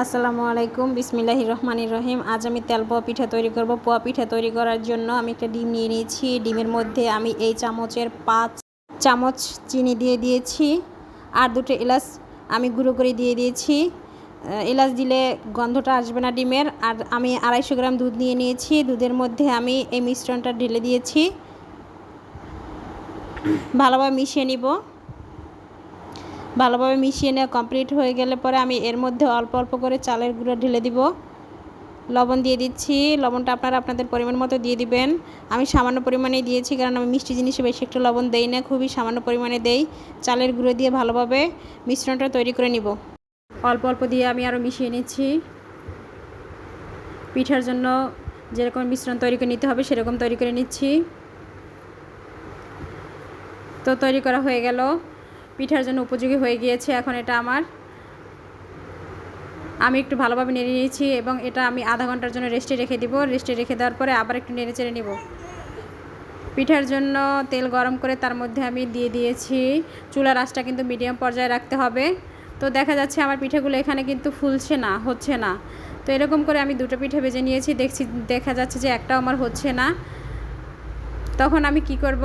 আসসালামু আলাইকুম, বিসমিল্লাহির রহমানির রহিম। আজ আমি তেল পোয়া পিঠা তৈরি করব। পোয়া পিঠা তৈরি করার জন্য আমি একটা ডিম নিয়ে নিয়েছি। ডিমের মধ্যে আমি এই চামচের পাঁচ চামচ চিনি দিয়ে দিয়েছি আর দুটো এলাচ আমি গুঁড়ো করে দিয়ে দিয়েছি। এলাচ দিলে গন্ধটা আসবে না ডিমের। আর আমি আড়াইশো গ্রাম দুধ নিয়ে নিয়েছি। দুধের মধ্যে আমি এই মিশ্রণটা ঢেলে দিয়েছি। ভালোভাবে মিশিয়ে নিব। ভালোভাবে মিশিয়ে নেওয়া কমপ্লিট হয়ে গেলে পরে আমি এর মধ্যে অল্প অল্প করে চালের গুঁড়ো ঢেলে দিব। লবণ দিয়ে দিচ্ছি। লবণটা আপনারা আপনাদের পরিমাণ মতো দিয়ে দিবেন। আমি সামান্য পরিমাণে দিয়েছি কারণ আমি মিষ্টি জিনিসে বেশি একটু লবণ দেই না, খুবই সামান্য পরিমাণে দেই। চালের গুঁড়ো দিয়ে ভালোভাবে মিশ্রণটা তৈরি করে নিব। অল্প অল্প দিয়ে আমি আরও মিশিয়ে নিচ্ছি। পিঠার জন্য যেরকম মিশ্রণ তৈরি করে নিতে হবে সেরকম তৈরি করে নিচ্ছি। তো তৈরি করা হয়ে গেল। পিঠার জন্য উপযোগী হয়ে গিয়েছে। এখন এটা আমার। আমি একটু ভালোভাবে নেড়ে নিয়েছি এবং এটা আমি আধা ঘণ্টার জন্য রেস্টে রেখে দিব। রেস্টে রেখে দেওয়ার পরে আবার একটু নেড়ে চেড়ে নেব। পিঠার জন্য তেল গরম করে তার মধ্যে আমি দিয়ে দিয়েছি। চুলার আঁচটা কিন্তু মিডিয়াম পর্যায়ে রাখতে হবে। তো দেখা যাচ্ছে আমার পিঠেগুলো এখানে কিন্তু ফুলছে না, হচ্ছে না। তো এরকম করে আমি দুটো পিঠে ভেজে নিয়েছি। দেখছি, দেখা যাচ্ছে যে একটাও আমার হচ্ছে না। তখন আমি কি করব?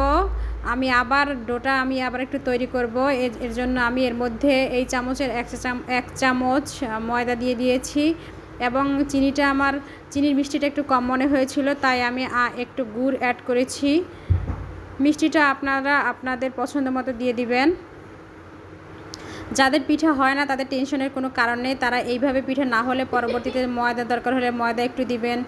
আমি আবার ডোটা আমি আবার একটু তৈরি করব। এর জন্য আমি এর মধ্যে এই চামচের এক এক চামচ ময়দা দিয়ে দিয়েছি এবং চিনিটা আমার, চিনির মিষ্টিটা একটু কম মনে হয়েছিল, তাই আমি একটু গুড় অ্যাড করেছি। মিষ্টিটা আপনারা আপনাদের পছন্দ মতো দিয়ে দিবেন। যাদের পিঠা হয় না তাদের টেনশনের কোনো কারণ নেই, তারা এইভাবে পিঠা না হলে পরবর্তীতে ময়দা দরকার হলে ময়দা একটু দিবেন।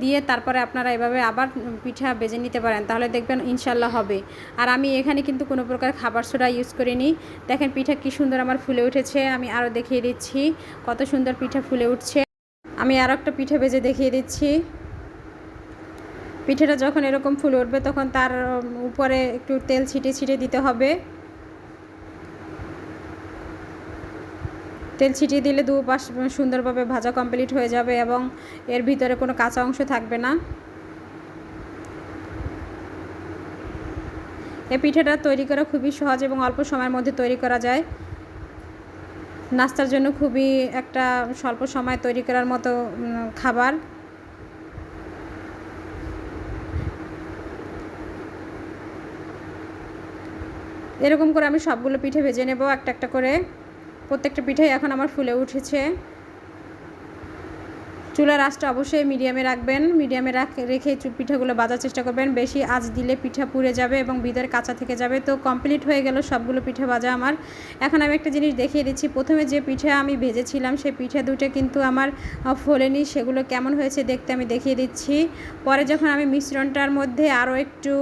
দিয়ে তারপরে আপনারা এভাবে আবার পিঠা বেজে নিতে পারেন, তাহলে দেখবেন ইনশাল্লাহ হবে। আর আমি এখানে কিন্তু কোনো প্রকার খাবার সোডা ইউজ করিনি। দেখেন পিঠা কি সুন্দর আমার ফুলে উঠেছে, আমি আরও দেখিয়ে দিচ্ছি কত সুন্দর পিঠা ফুলে উঠছে। আমি আরও একটা পিঠা বেজে দেখিয়ে দিচ্ছি। পিঠেটা যখন এরকম ফুলে উঠবে তখন তার উপরে একটু তেল ছিটে ছিটে দিতে হবে। তেল ছিটিয়ে দিলে দু পাশ সুন্দরভাবে ভাজা কমপ্লিট হয়ে যাবে এবং এর ভিতরে কোনো কাঁচা অংশ থাকবে না। এই পিঠাটা তৈরি করা খুবই সহজ এবং অল্প সময়ের মধ্যে তৈরি করা যায়। নাস্তার জন্য খুবই একটা স্বল্প সময় তৈরি করার মতো খাবার। এরকম করে আমি সবগুলো পিঠে ভেজে নেব একটা একটা করে। প্রত্যেকটা পিঠাই এখন আমার ফুলে উঠেছে। চুলার আঁচটা অবশ্যই মিডিয়ামে রাখবেন, মিডিয়ামে রাখ, রেখে পিঠাগুলো বাজার চেষ্টা করবেন। বেশি আঁচ দিলে পিঠা পুড়ে যাবে এবং ভিতরে কাঁচা থেকে যাবে। তো কমপ্লিট হয়ে গেল সবগুলো পিঠা ভাজা আমার। এখন আমি একটা জিনিস দেখিয়ে দিচ্ছি। প্রথমে যে পিঠা আমি ভেজেছিলাম, সেই পিঠা দুটো কিন্তু আমার ফোলেনি। সেগুলো কেমন হয়েছে দেখতে আমি দেখিয়ে দিচ্ছি। পরে যখন আমি মিশ্রণটার মধ্যে আরও একটু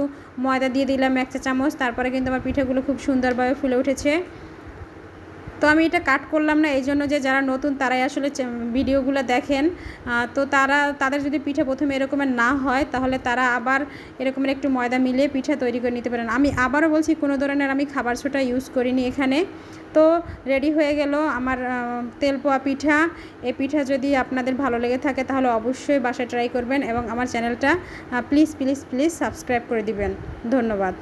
ময়দা দিয়ে দিলাম, এক চা চামচ তারপরে কিন্তু আমার পিঠাগুলো খুব সুন্দরভাবে ফুলে উঠেছে। তো আমি এটা কাট করলাম না, এই জন্য যে যারা নতুন তারাই আসলে ভিডিওগুলো দেখেন। তো তারা, তাদের যদি পিঠা প্রথমে এরকমের না হয়, তাহলে তারা আবার এরকমের একটু ময়দা মিলিয়ে পিঠা তৈরি করে নিতে পারেন। আমি আবারও বলছি, কোনো ধরনের আমি খাবার সোটা ইউজ করিনি এখানে। তো রেডি হয়ে গেল আমার তেল পোয়া পিঠা। এই পিঠা যদি আপনাদের ভালো লেগে থাকে, তাহলে অবশ্যই বাসায় ট্রাই করবেন এবং আমার চ্যানেলটা প্লিজ প্লিজ প্লিজ সাবস্ক্রাইব করে দিবেন। ধন্যবাদ।